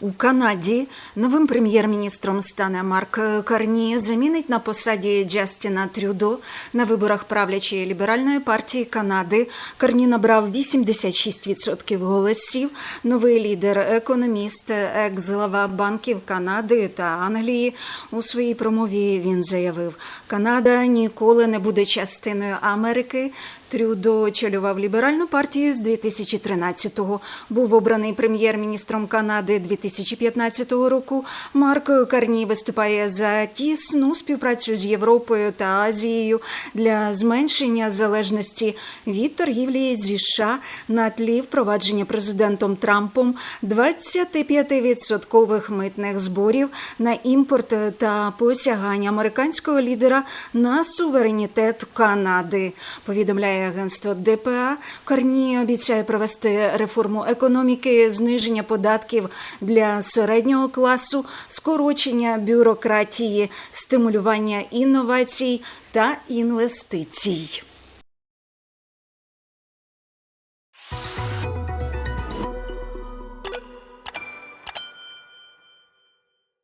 У Канаді новим прем'єр-міністром стане Марк Карні. Замінить на посаді Джастіна Трюдо на виборах правлячої ліберальної партії Канади. Карні набрав 86% голосів. Новий лідер, економіст, екс-глава банків Канади та Англії. У своїй промові він заявив: Канада ніколи не буде частиною Америки. Трюдо очолював ліберальну партію з 2013-го. Був обраний прем'єр-міністром Канади 2015 року. Марк Карні виступає за тісну співпрацю з Європою та Азією для зменшення залежності від торгівлі зі США на тлі впровадження президентом Трампом 25% митних зборів на імпорт та посягання американського лідера на суверенітет Канади. Повідомляє агентство ДПА. Карні обіцяє провести реформу економіки, зниження податків для середнього класу, скорочення бюрократії, стимулювання інновацій та інвестицій.